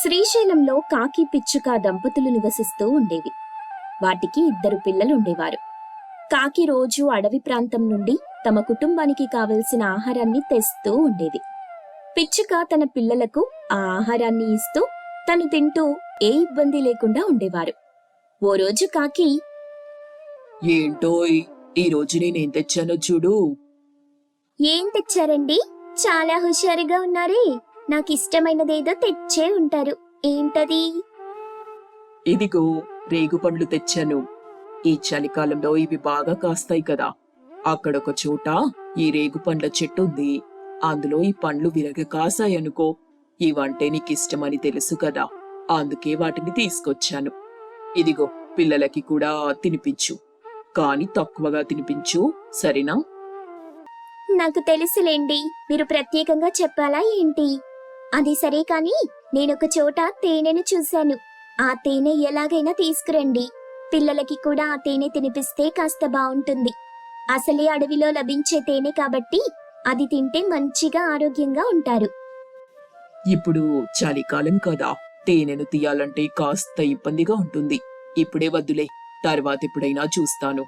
శ్రీశైలంలో కాకి పిచ్చుక దంపతులు నివసిస్తూ ఉండేవి. వాటికి ఇద్దరు పిల్లలు ఉండేవారు కాకి రోజు అడవి ప్రాంతం నుండి తమ కుటుంబానికి కావలసిన ఆహారాన్ని తెస్తూ ఉండేది. పిచ్చుక తన పిల్లలకు ఆ ఆహారాన్ని ఇస్తూ తను తింటూ ఏ ఇబ్బంది లేకుండా ఉండేవారు. ఓ రోజు కాకి ఏంటోయ్ ఈ రోజు నేనేం తెచ్చానో చూడు. ఏం తెచ్చారండి? చాలా హుషారుగా ఉన్నారే. నాకు ఇష్టమైనదేదో తెచ్చే ఉంటారు. ఏంటది? ఇదిగో రేగు పండ్లు తెచ్చాను. ఈ చలికాలంలో ఇవి బాగా కాస్తాయి కదా. అక్కడొక చోట ఈ రేగు పండ్ల చెట్టు ఉంది. అందులో ఈ పండ్లు విరగ కాసాయనుకో ఇవంటే నీకిష్టమని తెలుసు కదా. అందుకే వాటిని తీసుకొచ్చాను. ఇదిగో పిల్లలకి కూడా తినిపించు. కాని తక్కువగా తినిపించు సరేనా? నాకు తెలుసులేండి. మీరు ప్రత్యేకంగా చెప్పాలా ఏంటి? అది సరే కాని నేనొక చోట తేనెను చూశాను. ఆ తేనె ఎలాగైనా తీసుకురండి. పిల్లలకి కూడా ఆ తేనె తినిపిస్తే కాస్త బాగుంటుంది అసలే అడవిలో లభించే తేనె కాబట్టి అది తింటే మంచిగా ఆరోగ్యంగా ఉంటారు. ఇప్పుడు చలికాలం కదా. తేనెను తీయాలంటే కాస్త ఇబ్బందిగా ఉంటుంది. ఇప్పుడే వద్దులే. తర్వాత ఎప్పుడైనా చూస్తాను.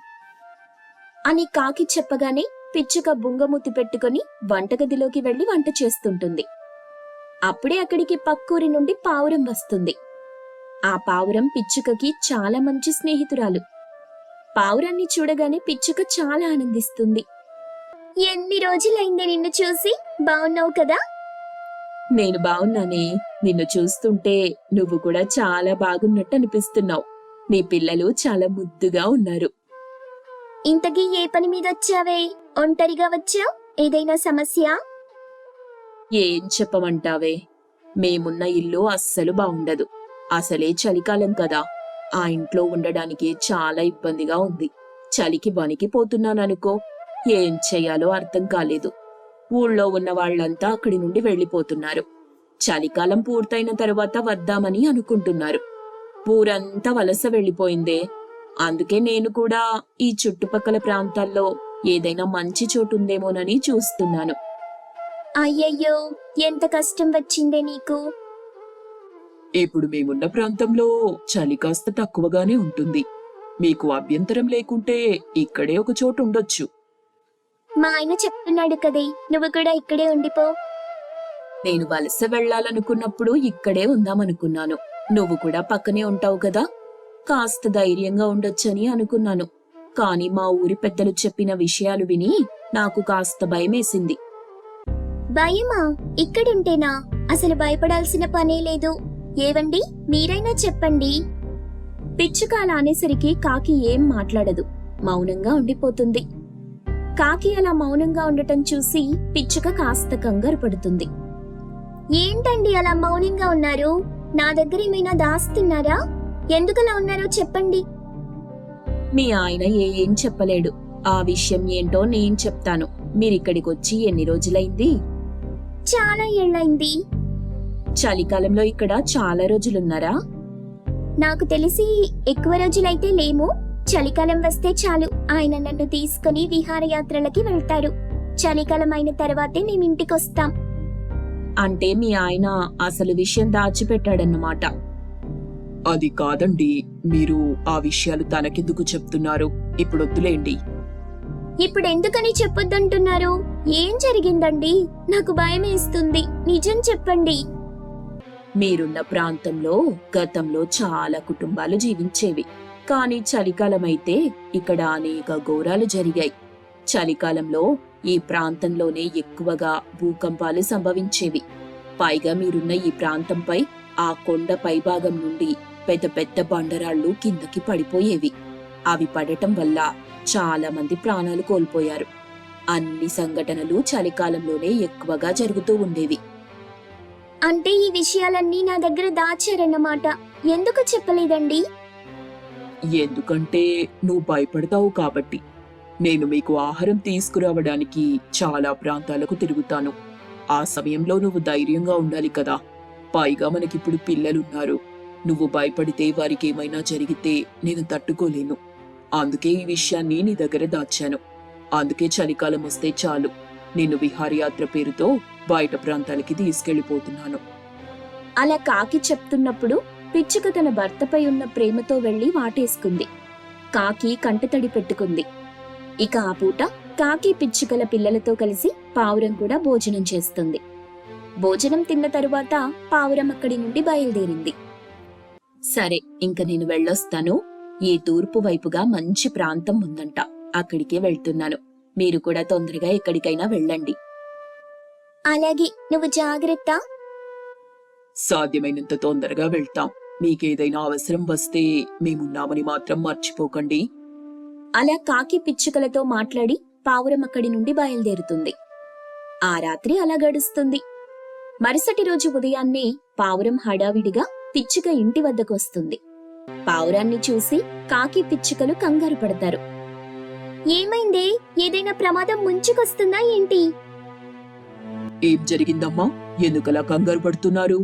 అని కాకి చెప్పగానే పిచ్చుక బుంగమూతి పెట్టుకుని వంటగదిలోకి వెళ్ళి వంట చేస్తుంటుంది. అప్పుడే అక్కడికి పక్కూరి నుండి పావురం వస్తుంది. ఆ పావురం పిచ్చుకకి చాలా మంచి స్నేహితురాలు. పావురాన్ని చూడగానే పిచ్చుక చాలా ఆనందిస్తుంది. ఎన్ని రోజులైంది నిన్ను చూసి? బాగున్నావు కదా? నేను బాగున్నానే నిన్ను చూస్తుంటే నువ్వు కూడా చాలా బాగున్నట్టు అనిపిస్తున్నావు. నీ పిల్లలు చాలా ముద్దుగా ఉన్నారు. ఇంతకీ ఏ పని మీద వచ్చావే? ఒంటరిగా వచ్చావు? ఏదైనా సమస్య? ఏం చెప్పమంటావే? మేమున్న ఇల్లు అస్సలు బాగుండదు. అసలే చలికాలం కదా. ఆ ఇంట్లో ఉండడానికి చాలా ఇబ్బందిగా ఉంది. చలికి వణికిపోతున్నాననుకో ఏం చెయ్యాలో అర్థం కాలేదు. ఊళ్ళో ఉన్న వాళ్ళంతా అక్కడి నుండి వెళ్ళిపోతున్నారు. చలికాలం పూర్తయిన తరువాత వద్దామని అనుకుంటున్నారు. ఊరంతా వలస వెళ్ళిపోయిందే. అందుకే నేను కూడా ఈ చుట్టుపక్కల ప్రాంతాల్లో ఏదైనా మంచి చోటుందేమోనని చూస్తున్నాను. అయ్యయ్యో ఎంత కష్టం వచ్చిందే నీకు? ఇప్పుడు మేమున్న ప్రాంతంలో చలి కాస్త తక్కువగానే ఉంటుంది. మీకు అభ్యంతరం లేకుంటే ఇక్కడే ఒక చోటు ఉండొచ్చు. మా ఆయన చెప్తున్నాడు కదే నువ్వు కూడా ఇక్కడే ఉండిపో. నేను వలస వెళ్ళాలనుకున్నప్పుడు ఇక్కడే ఉందామనుకున్నాను. నువ్వు కూడా పక్కనే ఉంటావు కదా? కాస్త ధైర్యంగా ఉండొచ్చని అనుకున్నాను. కానీ మా ఊరి పెద్దలు చెప్పిన విషయాలు విని నాకు కాస్త భయమేసింది. భయమా? ఇక్కడుంటేనా? అసలు భయపడాల్సిన పనే లేదు. ఏవండి? మీరైనా చెప్పండి. పిచ్చుక అలా అనేసరికి కాకి ఏం మాట్లాడదు. మౌనంగా ఉండిపోతుంది. కాకి అలా మౌనంగా ఉండటం చూసి పిచ్చుక కాస్త కంగారు పడుతుంది. ఏంటండి అలా మౌనంగా ఉన్నారు? నా దగ్గర ఏమైనా దాస్తున్నారా ఎందుకలా ఉన్నారో చెప్పండి. మీ ఆయన ఏం చెప్పలేడు. ఆ విషయం ఏంటో నేను చెప్తాను. మీరిక్కడికి వచ్చి ఎన్ని రోజులైంది? చాలా ఏళ్ళైంది. చలికాలంలో ఇక్కడ చాలా రోజులున్నారా? నాకు తెలిసి ఎక్కువ రోజులైతే లేము. చలికాలం వస్తే చాలు. ఆయన నన్ను తీసుకుని విహారయాత్రలకి వెళ్తారు. చలికాలం అయిన తర్వాతే మేము ఇంటికొస్తాం. అంటే మీ ఆయన అసలు విషయం దాచిపెట్టాడన్నమాట. అది కాదండి. మీరు ఆ విషయాలు తనకెందుకు చెప్తున్నారు? ఇప్పుడు వద్దులేండి. ఇప్పుడు ఎందుకని చెప్పొద్దంటున్నారు? ఏం జరిగిందండి? నాకు భయమేస్తుంది. నిజం చెప్పండి. మీరున్న ప్రాంతంలో గతంలో చాలా కుటుంబాలు జీవించేవి. కానీ చలికాలం అయితే ఇక్కడ అనేక ఘోరాలు జరిగాయి. చలికాలంలో ఈ ప్రాంతంలోనే ఎక్కువగా భూకంపాలు సంభవించేవి. పైగా మీరున్న ఈ ప్రాంతంపై ఆ కొండ పైభాగం నుండి పెద్ద పెద్ద బండరాళ్ళు కిందకి పడిపోయేవి. అవి పడటం వల్ల చాలా మంది ప్రాణాలు కోల్పోయారు. అన్ని సంఘటనలు చలికాలంలోనే ఎక్కువగా జరుగుతూ ఉండేవి. అంటే ఈ విషయాలన్నీ నా దగ్గర దాచారన్నమాట. ఎందుకు చెప్పలేదండి? ఎందుకంటే నువ్వు భయపడతావు కాబట్టి. నేను మీకు ఆహారం తీసుకురావడానికి చాలా ప్రాంతాలకు తిరుగుతాను. ఆ సమయంలో నువ్వు ధైర్యంగా ఉండాలి కదా. పైగా మనకిప్పుడు పిల్లలున్నారు. నువ్వు భయపడితే వారికి ఏమైనా జరిగితే నేను తట్టుకోలేను. అందుకే ఈ విషయాన్ని నీ దగ్గర దాచాను. అందుకే చలికాలం వస్తే చాలు. నిన్ను విహారయాత్ర పేరుతో బయట ప్రాంతాలకి తీసుకెళ్ళిపోతున్నాను అలా కాకి చెప్తున్నప్పుడు పిచ్చుక తన భర్తపై ఉన్న ప్రేమతో వెళ్ళి వాటేసుకుంది. కాకి కంటతడి పెట్టుకుంది. ఇక ఆ పూట కాకి పిచ్చుకల పిల్లలతో కలిసి పావురం కూడా భోజనం చేస్తుంది. భోజనం తిన్న తరువాత పావురం అక్కడి నుండి బయలుదేరింది. సరే ఇంక నేను వెళ్ళొస్తాను. ఈ తూర్పు వైపుగా మంచి ప్రాంతం ఉందంట. అక్కడికే వెళ్తున్నాను. మీరు కూడా తొందరగా ఎక్కడికైనా వెళ్ళండి. అలాగే నువ్వు జాగ్రత్త. సాధ్యమైనంత తొందరగా వెళ్తాం. మీకేదైనా అవసరం వస్తే మేమున్నామని మాత్రం మర్చిపోకండి. అలా కాకి పిచ్చుకలతో మాట్లాడి పావురం అక్కడి నుండి బయలుదేరుతుంది. ఆ రాత్రి అలా గడుస్తుంది. మరుసటి రోజు ఉదయాన్నే పావురం హడావిడిగా పిచ్చుక ఇంటి వద్దకు వస్తుంది పావురాన్ని చూసి కాకి పిచ్చుకలు కంగారు పడతారు. ఏమైందే? ఏదైనా ప్రమాదం ముంచుకొస్తుందా ఏంటి? ఏం జరిగిందమ్మా? ఎందుకలా కంగారు పడుతున్నారు?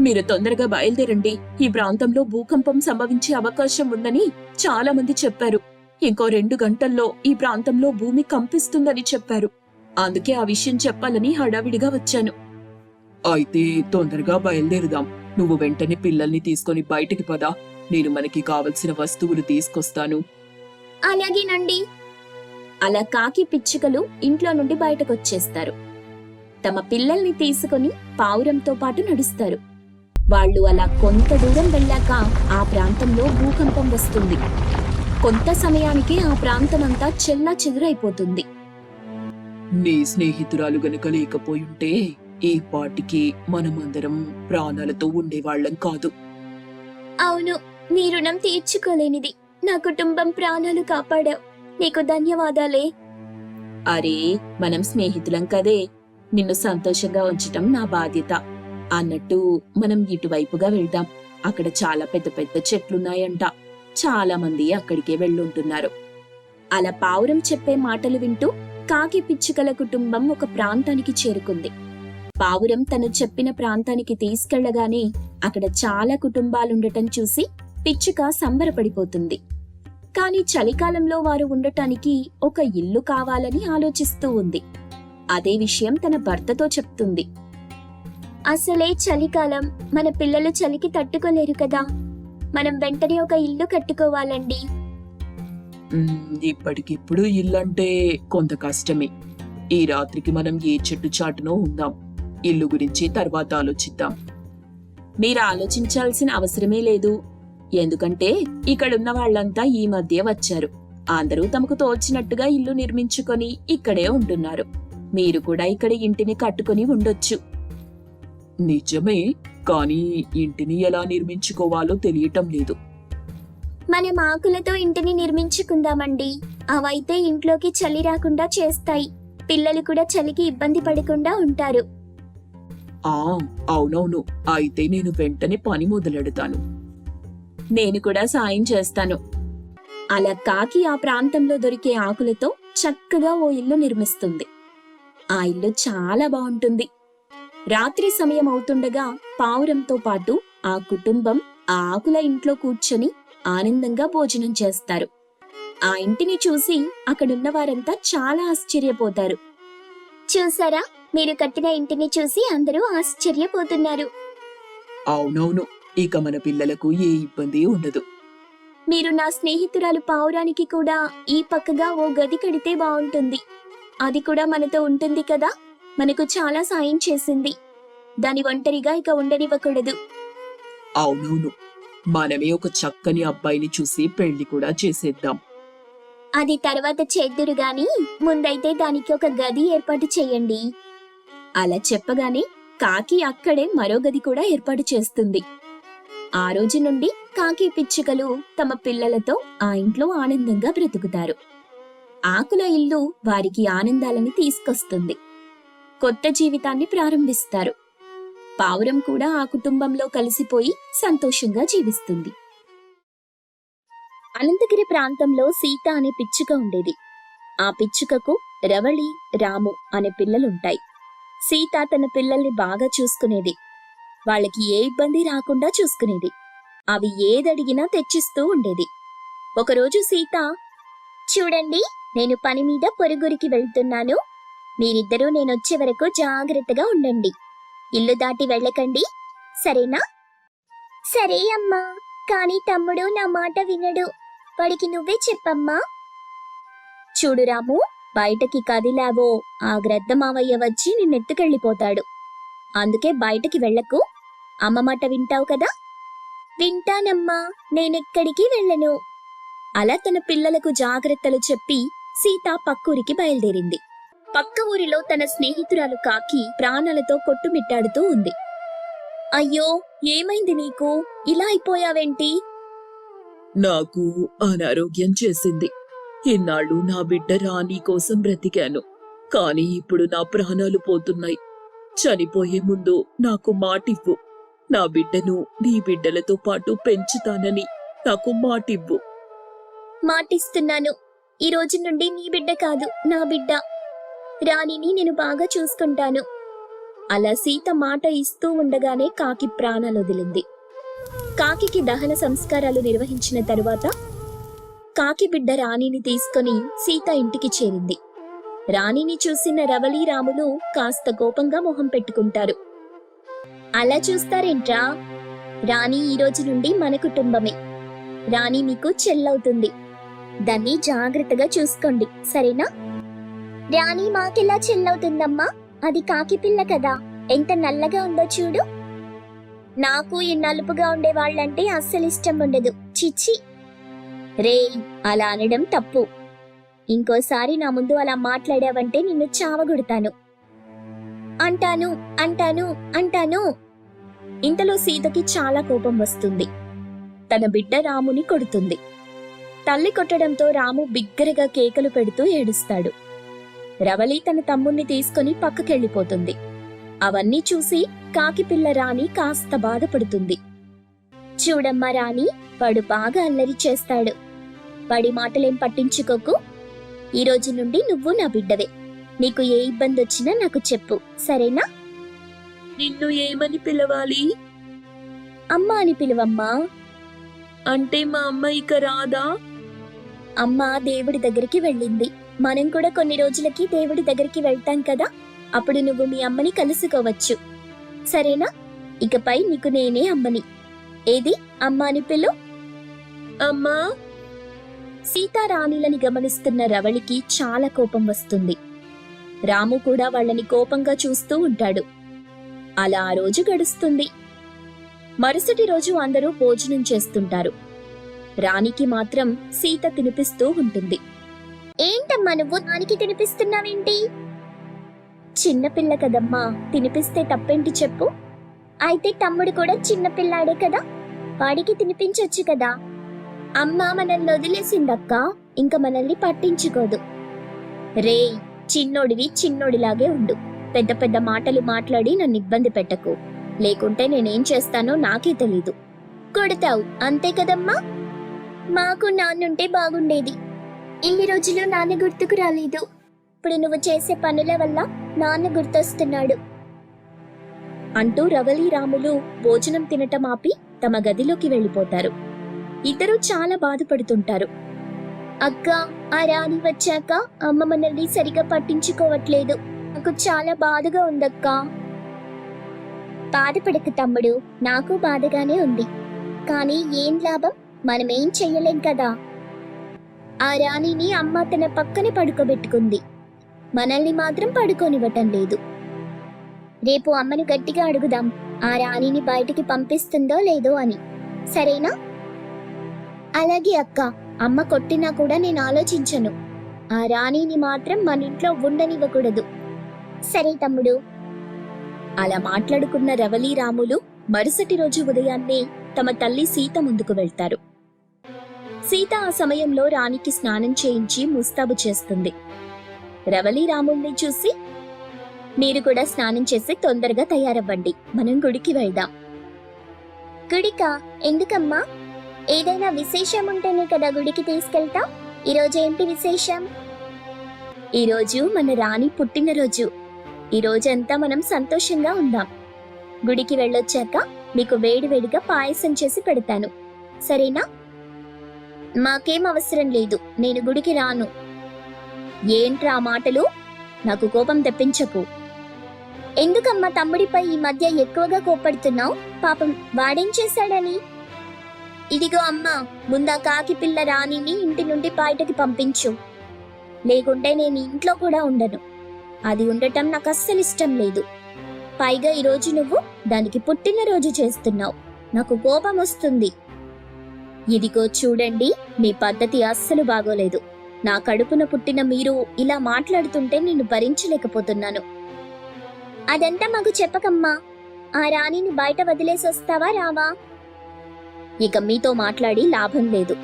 మీరు తొందరగా బయలుదేరండి. ఈ ప్రాంతంలో భూకంపం సంభవించే అవకాశం ఉందని చాలా మంది చెప్పారు. ఇంకో రెండు గంటల్లో ఈ ప్రాంతంలో భూమి కంపిస్తుందని చెప్పారు. అందుకే ఆ విషయం చెప్పాలని హడావిడిగా వచ్చాను. అయితే తొందరగా బయలుదేరుదాం. నువ్వు వెంటనే పిల్లల్ని తీసుకొని బయటికి పదా. నేను మనకి కావలసిన వస్తువులు తీసుకొస్తాను. అలాగేనండి. అలా కాకి పిచ్చుకలు ఇంట్లో నుండి బయటకొచ్చేస్తారు. తమ పిల్లల్ని తీసుకుని పావురంతో పాటు నడుస్తారు. వాళ్ళు అలా కొంత దూరం వెళ్ళాక ఆ ప్రాంతంలో భూకంపం వస్తుంది. కొంత సమయానికి ఆ ప్రాంతమంతా చెల్లా చెదురైపోతుంది నీ స్నేహితురాలు గనుక లేకపోయుంటే ఈ పాటికి మనమందరం ప్రాణాలతో ఉండేవాళ్ళం కాదు. అవును నీ రుణం తీర్చుకోలేనిది. నా కుటుంబం ప్రాణాలు కాపాడావు. నీకు ధన్యవాదాలే. అరే మనం స్నేహితులం కదే. నిన్ను సంతోషంగా ఉంచటం నా బాధ్యత. అన్నట్టు మనం ఇటువైపుగా వెళ్దాం. అక్కడ చాలా పెద్ద పెద్ద చెట్లున్నాయంట. చాలా మంది అక్కడికే వెళ్ళుంటున్నారు. అలా పావురం చెప్పే మాటలు వింటూ కాకి పిచ్చుకల కుటుంబం ఒక ప్రాంతానికి చేరుకుంది. పావురం తను చెప్పిన ప్రాంతానికి తీసుకెళ్ళగానే అక్కడ చాలా కుటుంబాలుండటం చూసి పిచ్చుక సంబరపడిపోతుంది. కాని చలికాలంలో వారు ఉండటానికి ఒక ఇల్లు కావాలని ఆలోచిస్తూ ఉంది. అదే విషయం తన భర్తతో చెప్తుంది. అసలే చలికాలం మన పిల్లలు చలికి తట్టుకోలేరు కదా. మనం వెంటనే ఒక ఇల్లు కట్టుకోవాలండి. ఇప్పటికిప్పుడు ఇల్లంటే కొంత కష్టమే. ఈ రాత్రికి మనం ఏ చెట్టు చాటునో ఉందాం. ఇల్లు గురించి తర్వాత ఆలోచిద్దాం. మీరు ఆలోచించాల్సిన అవసరమే లేదు. ఎందుకంటే ఇక్కడున్న వాళ్ళంతా ఈ మధ్య వచ్చారు. అందరూ తమకు తోచినట్టుగా ఇల్లు నిర్మించుకొని ఇక్కడే ఉంటున్నారు. మీరు కూడా ఇక్కడ ఇంటిని కట్టుకొని ఉండొచ్చు. నిజమే కానీ ఇంటిని ఎలా నిర్మించుకోవాలో తెలియటం లేదు. మనం ఆకులతో ఇంటిని నిర్మించుకుందామండి. అవైతే ఇంట్లోకి చలి రాకుండా చేస్తాయి. పిల్లలు కూడా చలికి ఇబ్బంది పడకుండా ఉంటారు. ఆ అవునవును. అయితే నేను వెంటనే పని మొదలెడతాను. నేను కూడా సాయం చేస్తాను. అలా కాకి ఆ ప్రాంతంలో దొరికే ఆకులతో చక్కగా ఓ ఇల్లు నిర్మిస్తుంది. ఆ ఇల్లు చాలా బాగుంటుంది. రాత్రి సమయం అవుతుండగా పావురంతో పాటు ఆ కుటుంబం ఆ ఆకుల ఇంట్లో కూర్చొని ఆనందంగా భోజనం చేస్తారు. ఆ ఇంటిని చూసి అక్కడున్న వారంతా చాలా ఆశ్చర్యపోతారు. చూసారా? మీరు కట్టిన ఇంటిని చూసి అందరూ ఆశ్చర్యపోతున్నారు. అవునవును ఇక మన పిల్లలకు ఏ ఇబ్బంది ఉండదు. మీరు నా స్నేహితురాలు పావురానికి కూడా ఈ పక్కగా ఓ గది కడితే బాగుంటుంది. అది కూడా మనతో ఉంటుంది కదా? మనకు చాలా సాయం చేసింది. దాని ఒంటరిగా ఇక ఉండనివ్వకూడదు. అవునవును మనమే ఒక చక్కని అబ్బాయిని చూసి పెళ్ళి కూడా చేసేద్దాం. అది తర్వాత చేద్దురు గాని ముందైతే దానికి ఒక గది ఏర్పాటు చేయండి. అలా చెప్పగానే కాకి అక్కడే మరో గది కూడా ఏర్పాటు చేస్తుంది. ఆ రోజు నుండి కాకి పిచ్చుకలు తమ పిల్లలతో ఆ ఇంట్లో ఆనందంగా బ్రతుకుతారు. ఆకుల ఇల్లు వారికి ఆనందాలని తీసుకొస్తుంది. కొత్త జీవితాన్ని ప్రారంభిస్తారు. పావురం కూడా ఆ కుటుంబంలో కలిసిపోయి సంతోషంగా జీవిస్తుంది. అనంతగిరి ప్రాంతంలో సీత అనే పిచ్చుక ఉండేది. ఆ పిచ్చుకకు రవళి రాము అనే పిల్లలుంటాయి. సీత తన పిల్లల్ని బాగా చూసుకునేది. వాళ్ళకి ఏ ఇబ్బంది రాకుండా చూసుకునేది. అవి ఏదడిగినా తెచ్చిస్తూ ఉండేది. ఒకరోజు సీత చూడండి నేను పని మీద పొరుగురికి వెళ్తున్నాను. మీరిద్దరూ నేనొచ్చే వరకు జాగ్రత్తగా ఉండండి. ఇల్లు దాటి వెళ్ళకండి. సరేనా? సరే అమ్మా కానీ తమ్ముడు నా మాట వినడు. వాడికి నువ్వే చెప్పమ్మా. చూడు రాము బయటకి కదిలావో ఆ గ్రద్ద మావయ్య వచ్చి నిన్నెత్తుకెళ్ళిపోతాడు. అందుకే బయటకి వెళ్ళకు. అమ్మ మాట వింటావు కదా? వింటానమ్మా నేనెక్కడికి వెళ్ళను? అలా తన పిల్లలకు జాగ్రత్తలు చెప్పి సీత పక్కూరికి బయలుదేరింది. పక్క ఊరిలో తన స్నేహితురాలు కాకి ప్రాణాలతో కొట్టుమిట్టాడుతూ ఉంది. అయ్యో ఏమైంది నీకు? ఇలా అయిపోయావేంటి? నాకు అనారోగ్యం చేసింది. ఇన్నాళ్ళు నా బిడ్డ రాణి కోసం బ్రతికాను కానీ ఇప్పుడు నా ప్రాణాలు పోతున్నాయి. చనిపోయే ముందు నాకు మాటివ్వు. నా బిడ్డను నీ బిడ్డలతో పాటు పెంచుతానని నాకు మాటివ్వు. మాటిస్తున్నాను. ఈ రోజు నుండి నీ బిడ్డ కాదు నా బిడ్డ. రాణిని నేను బాగా చూసుకుంటాను. అలా సీత మాట ఇస్తూ ఉండగానే కాకి ప్రాణాలు వదిలింది. కాకి దహన సంస్కారాలు నిర్వహించిన తరువాత కాకి బిడ్డ రాణిని తీసుకొని సీత ఇంటికి చేరింది. రాణిని చూసిన రవళి రాములు కాస్త కోపంగా మొహం పెట్టుకుంటారు. అలా చూస్తారేంట్రా? రాణి ఈ రోజు నుండి మన కుటుంబమే. రాణి మీకు చెల్లవుతుంది. దాన్ని జాగ్రత్తగా చూసుకోండి సరేనా? రాణి మాకెలా చెల్లవుతుందమ్మా? అది కాకి పిల్ల కదా. ఎంత నల్లగా ఉందో చూడు. నాకు ఈ నలుపుగా ఉండే వాళ్ళంటే అస్సలు ఇష్టం ఉండదు. చిచ్చి. రే అలా అనడం తప్పు. ఇంకోసారి నా ముందు అలా మాట్లాడావంటే నిన్ను చావగొడతాను. అంటాను అంటాను అంటాను. ఇంతలో సీతకి చాలా కోపం వస్తుంది. తన బిడ్డ రాముని కొడుతుంది. తల్లి కొట్టడంతో రాము బిగ్గరగా కేకలు పెడుతూ ఏడుస్తాడు. రవలి తన తమ్ముణ్ణి తీసుకుని పక్కకెళ్ళిపోతుంది. అవన్నీ చూసి కాకిపిల్ల రాణి కాస్త బాధపడుతుంది. చూడమ్మా రాణి వాడు బాగా అల్లరి చేస్తాడు. వాడి మాటలేం పట్టించుకోకు. ఈ రోజు నుండి నువ్వు నా బిడ్డవే. నీకు ఏ ఇబ్బంది వచ్చినా నాకు చెప్పు. సరేనా? నిన్ను ఏమని పిలవాలి? అమ్మా అని పిలువమ్మా. అంటే మా అమ్మ ఇక రాదా? అమ్మ దేవుడి దగ్గరికి వెళ్ళింది. మనం కూడా కొన్ని రోజులకి దేవుడి దగ్గరికి వెళ్తాం కదా? అప్పుడు నువ్వు మీ అమ్మని కలుసుకోవచ్చు. సరేనా? ఇకపై నీకు నేనే అమ్మని. ఏది? అమ్మ అని పిలు. అమ్మా? సీతారాణిలని గమనిస్తున్న రవళికి చాలా కోపం వస్తుంది. రాము కూడా వాళ్ళని కోపంగా చూస్తూ ఉంటాడు. అలా ఆ రోజు గడుస్తుంది. మరుసటి రోజు అందరూ భోజనం చేస్తుంటారు. రాణికి మాత్రం సీత తినిపిస్తూ ఉంటుంది. ఏంటమ్మా నువ్వు దానికి తినిపిస్తున్నావేంటి? చిన్నపిల్ల కదమ్మా తినిపిస్తే తప్పేంటి చెప్పు. అయితే తమ్ముడు కూడా చిన్నపిల్లాడే కదా. వాడికి తినిపించొచ్చు కదా. అమ్మ మనల్ని వదిలేసిందక్క. ఇంక మనల్ని పట్టించుకోదు. రే చిన్నోడివి చిన్నోడిలాగే ఉండు. పెద్ద పెద్ద మాటలు మాట్లాడి నన్ను ఇబ్బంది పెట్టకు. లేకుంటే నేనేం చేస్తానో నాకే తెలీదు. కొడతావు అంతే కదమ్మా? మాకు నాన్నుంటే బాగుండేది. ఇన్ని రోజులు నాన్న గుర్తుకు రాలేదు. ఇప్పుడు నువ్వు చేసే పనుల వల్ల నాన్న గుర్తొస్తున్నాడు. అంటూ రవలి రాములు భోజనం తినటం ఆపి తమ గదిలోకి వెళ్ళిపోతారు. ఇద్దరూ చాలా బాధపడుతుంటారు. అక్క ఆ రాణి వచ్చాక అమ్మ మనల్ని సరిగా పట్టించుకోవట్లేదు. నాకు చాలా బాధగా ఉందక్క. బాధపడకు తమ్ముడు నాకు బాధగానే ఉంది. కానీ ఏం లాభం? మనమేం చెయ్యలేం కదా. ఆ రాణిని అమ్మ తన పక్కనే పడుకోబెట్టుకుంది. మనల్ని మాత్రం పడుకోనివ్వటం లేదు. రేపు అమ్మను గట్టిగా అడుగుదాం ఆ రాణిని బయటికి పంపిస్తుందో లేదో అని. సరేనా? అలాగే అక్క అమ్మ కొట్టినా కూడా నేను ఆలోచించను. ఆ రాణిని మాత్రం మన ఇంట్లో ఉండనివ్వకూడదు. సరే తమ్ముడు. అలా మాట్లాడుకున్న రవలి రాములు మరుసటి రోజు ఉదయాన్నే తమ తల్లి సీత ముందుకు వెళ్తారు. సీత ఆ సమయంలో రాణికి స్నానం చేయించి ముస్తాబు చేస్తుంది. రవలి రాముల్ని చూసి మీరు కూడా స్నానం చేసి తొందరగా తయారవ్వండి. మనం గుడికి వెళ్దాం. గుడికా? ఎందుకమ్మా? ఏదైనా విశేషం ఉంటేనే కదా గుడికి తీసుకెళ్తా? ఈరోజు ఏంటి విశేషం? ఈరోజు మన రాణి పుట్టినరోజు. ఈ రోజంతా మనం సంతోషంగా ఉందాం. గుడికి వెళ్ళొచ్చాక మీకు వేడివేడిగా పాయసం చేసి పెడతాను. సరేనా? మాకేం అవసరం లేదు. నేను గుడికి రాను. ఏంట్రా మాటలు? నాకు కోపం తెప్పించకు. ఎందుకమ్మా తమ్ముడిపై ఈ మధ్య ఎక్కువగా కోపడుతున్నావు పాపం వాడేం చేశాడని? ఇదిగో అమ్మా ముందా కాకి పిల్ల రాణిని ఇంటి నుండి బయటకి పంపించు. లేకుంటే నేను ఇంట్లో కూడా ఉండను. అది ఉండటం నాకు అస్సలు ఇష్టం లేదు. పైగా ఈరోజు నువ్వు దానికి పుట్టినరోజు చేస్తున్నావు. నాకు కోపం వస్తుంది. ఇదిగో చూడండి మీ పద్ధతి అస్సలు బాగోలేదు. నా కడుపున పుట్టిన మీరు ఇలా మాట్లాడుతుంటే నేను భరించలేకపోతున్నాను. అదంతా మాకు చెప్పకమ్మా. ఆ రాణిని బయట వదిలేసి వస్తావా రావా? ఇక మీతో మాట్లాడి లాభం లేదు.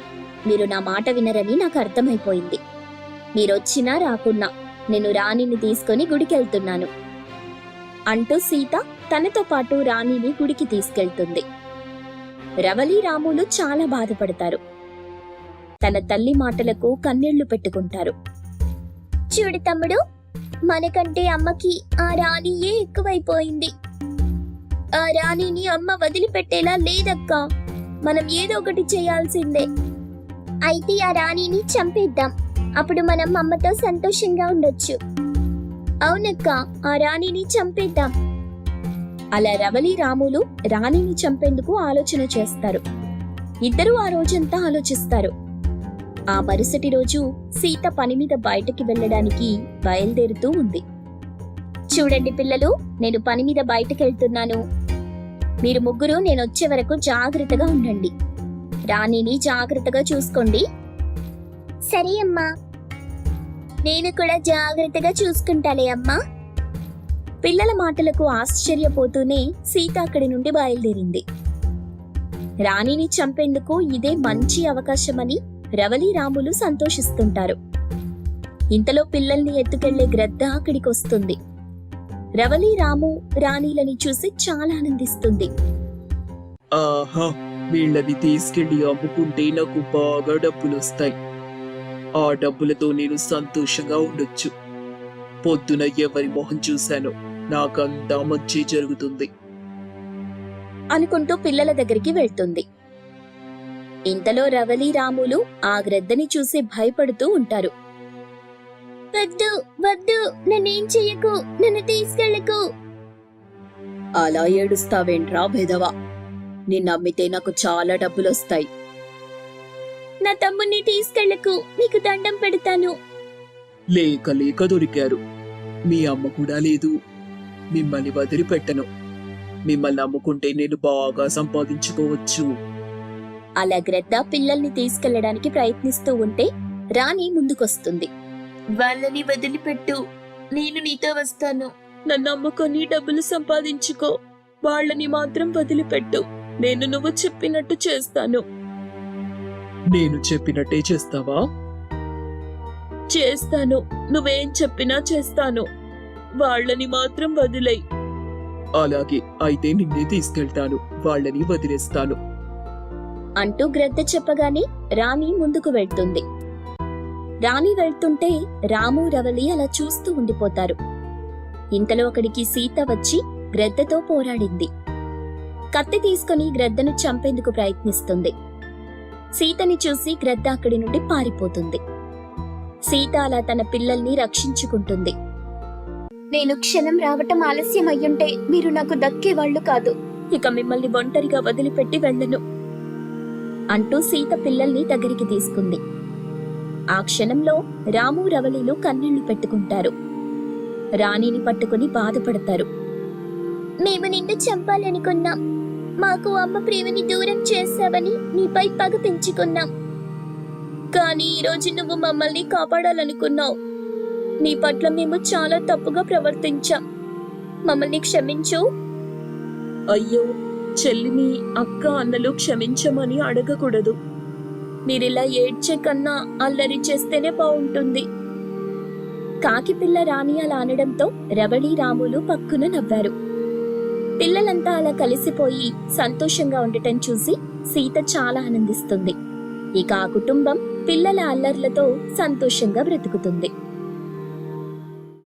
మీరు నా మాట వినరని నాకు అర్థమైపోయింది. మీరొచ్చినా రాకున్నా నేను రాణిని తీసుకొని గుడికెళ్తున్నాను. అంటూ సీత తనతో పాటు రాణిని గుడికి తీసుకెళ్తుంది. రవలి రాములు చాలా బాధపడతారు. తన తల్లి మాటలకు కన్నీళ్ళు పెట్టుకుంటారు. చూడు తమ్ముడు మనకంటే అమ్మకి ఆ రాణియే ఎక్కువైపోయింది. ఆ రాణిని అమ్మ వదిలిపెట్టేలా లేదక్కా. మనం ఏదో ఒకటి చేయాల్సిందే. అయితే ఆ రాణిని చంపేద్దాం. అప్పుడు మనం అమ్మతో సంతోషంగా ఉండొచ్చు. అవునక్క ఆ రాణిని చంపేద్దాం. అలా రవలి రాములు రాణిని చంపేందుకు ఆలోచన చేస్తారు. ఇద్దరూ ఆ రోజంతా ఆలోచిస్తారు. ఆ మరుసటి రోజు సీత పని మీద బయటకి వెళ్ళడానికి బయలుదేరుతూ ఉంది. చూడండి పిల్లలు నేను పని మీద బయటకెళ్తున్నాను. మీరు ముగ్గురు నేను వచ్చే వరకు జాగ్రత్తగా ఉండండి. రాణిని జాగ్రత్తగా చూసుకోండి. సరే అమ్మా. నేను కూడా జాగ్రత్తగా చూసుకుంటాలే అమ్మా. పిల్లల మాటలకు ఆశ్చర్యపోతూనే సీత అక్కడి నుండి బయలుదేరింది. రాణిని చంపేందుకు ఇదే మంచి అవకాశమని రవలి రాములు సంతోషిస్తుంటారు. ఇంతలో పిల్లల్ని ఎత్తుకెళ్ళే గ్రద్ద అక్కడికి వస్తుంది రవలి రాము రాణిలని చూసి చాలా ఆనందిస్తుంది. ఆహా వీళ్ళని తీసుకెళ్ళి అమ్ముకుంటే నాకు బాగా డబ్బులు వస్తాయి ఆ డబ్బులతో నేను సంతోషంగా ఉండొచ్చు. పొద్దున ఎవరి మొహం చూశాను నాకంతా మంచి జరుగుతుంది. అనుకుంటూ పిల్లల దగ్గరికి వెళ్తుంది. ఇంతలో రవలి రాములు ఆ గ్రద్దని చూసి భయపడుతూ ఉంటారు. వద్దు వద్దు. నన్నేం చెయ్యకు నన్ను తీసుకెళ్ళకు. అలా ఏడుస్తావేంట్రా భేదవా? నిన్ను అమ్మితే నాకు చాలా డబ్బులొస్తాయి. నా తమ్ముణ్ణి తీసుకెళ్ళకు నీకు దండం పెడతాను. లేక లేక దొరికారు. మీ అమ్మ కూడా లేదు. మిమ్మల్ని వదిలిపెట్టను. మిమ్మల్ని అమ్ముకుంటే నేను బాగా సంపాదించుకోవచ్చు. అలా గ్రద్ద పిల్లల్ని తీసుకెళ్ళడానికి ప్రయత్నిస్తూ ఉంటే రాణి ముందుకొస్తుంది. వాళ్ళని వదిలిపెట్టు. నేను నీతో వస్తాను. నన్ను అమ్ముకొని డబ్బులు సంపాదించుకో. వాళ్ళని మాత్రం వదిలిపెట్టు. నేను నువ్వు చెప్పినట్టు చేస్తాను. నేను చెప్పినట్టే చేస్తావా? చేస్తాను. నువ్వేం చెప్పినా చేస్తాను. వాళ్ళని మాత్రం వదిలై అలాగే అయితే నిన్నే తీసుకెళ్తాను. వాళ్ళని వదిలేస్తాను. అంటూ గ్రద్ద చెప్పగానే రాణి ముందుకు వెళ్తుంది. రాణి వెళ్తుంటే రాము రవలి అలా చూస్తూ ఉండిపోతారు. ఇంతలో అక్కడికి సీత వచ్చి గ్రద్దతో పోరాడింది. కత్తి తీసుకుని గ్రద్దను చంపేందుకు ప్రయత్నిస్తుంది. సీతని చూసి గ్రద్ద అక్కడి నుండి పారిపోతుంది. సీత అలా తన పిల్లల్ని రక్షించుకుంటుంది. నేను క్షణం రావటం ఆలస్యం అయ్యుంటే మీరు నాకు దక్కేవాళ్ళు కాదు. ఇక మిమ్మల్ని ఒంటరిగా వదిలిపెట్టి వెళ్ళను. అంటూ సీత పిల్లల్ని దగ్గరికి తీసుకుంది. ఆ క్షణంలో రాము రవళిలు కన్నీళ్ళు పెట్టుకుంటారు. రాణిని పట్టుకుని బాధపడతారు. మేము నిన్ను చంపాలనుకున్నాం. మాకు అమ్మ ప్రేమని దూరం చేశావని నీపై పగ పెంచుకున్నాం. కానీ ఈరోజు నువ్వు మమ్మల్ని కాపాడాలనుకున్నావు. నీ పట్ల మేము చాలా తప్పుగా ప్రవర్తించాం. మమ్మల్ని క్షమించు. అయ్యో చెల్లిని అక్క అన్నలు క్షమించమని అడగకూడదు. మీరిలా ఏడ్చే కన్నా అల్లరి చేస్తేనే బాగుంటుంది కాకి పిల్ల రాణి అలా అనడంతో రవళి రాములు పక్కున నవ్వారు. పిల్లలంతా అలా కలిసిపోయి సంతోషంగా ఉండటం చూసి సీత చాలా ఆనందిస్తుంది. ఇక ఆ కుటుంబం పిల్లల అల్లర్లతో సంతోషంగా బ్రతుకుతుంది.